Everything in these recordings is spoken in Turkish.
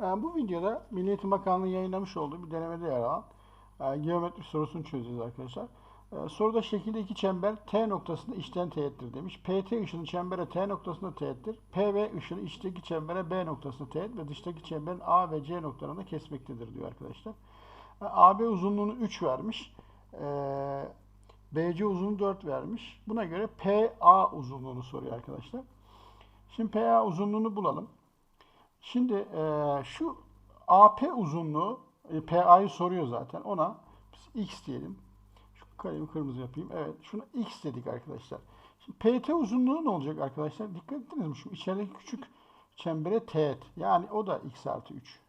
Ee, Bu videoda Milli Eğitim Bakanlığı yayınlamış olduğu bir denemede yer alan e, geometri sorusunu çözeceğiz arkadaşlar. E, Soruda şekilde iki çember T noktasında içten teğettir demiş. PT ışını çembere T noktasında teğettir. PV ışını içteki çembere B noktasında teğet ve dıştaki çemberin A ve C noktalarında kesmektedir diyor arkadaşlar. E, AB uzunluğunu 3 vermiş. BC uzunluğunu 4 vermiş. Buna göre PA uzunluğunu soruyor arkadaşlar. Şimdi PA uzunluğunu bulalım. Şimdi e, şu AP uzunluğu e, PA'yı soruyor zaten. Ona biz X diyelim. Şu kalemi kırmızı yapayım. Evet. Şuna X dedik arkadaşlar. Şimdi PT uzunluğu ne olacak arkadaşlar? Dikkat ettiniz mi? Şu içerideki küçük çembere teğet. Yani o da X artı 3.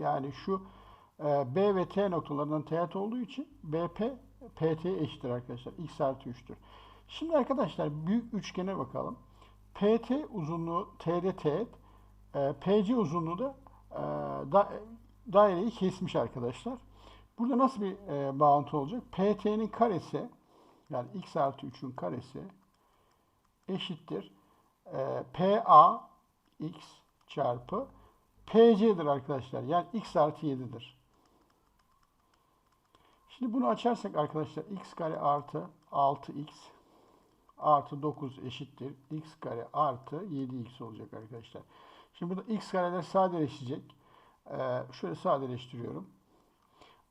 Yani şu e, B ve T noktalarından teğet olduğu için BP PT'ye eşittir arkadaşlar. X artı 3'tür. Şimdi arkadaşlar büyük üçgene bakalım. PT uzunluğu TD teğet, e, PC uzunluğu da e, da, daireyi kesmiş arkadaşlar. Burada nasıl bir e, bağıntı olacak? PT'nin karesi yani x artı 3'ün karesi eşittir. E, PA x çarpı PC'dir arkadaşlar. Yani x artı 7'dir. Şimdi bunu açarsak arkadaşlar x kare artı 6x artı 9 eşittir. x kare artı 7x olacak arkadaşlar. Şimdi burada x kareler sadeleşecek. Ee, şöyle sadeleştiriyorum.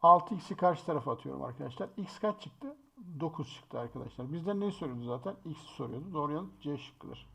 6x'i karşı tarafa atıyorum arkadaşlar. x kaç çıktı? 9 çıktı arkadaşlar. Bizden ne soruyordu zaten? x soruyordu. Doğru yanıt C şıkkıdır.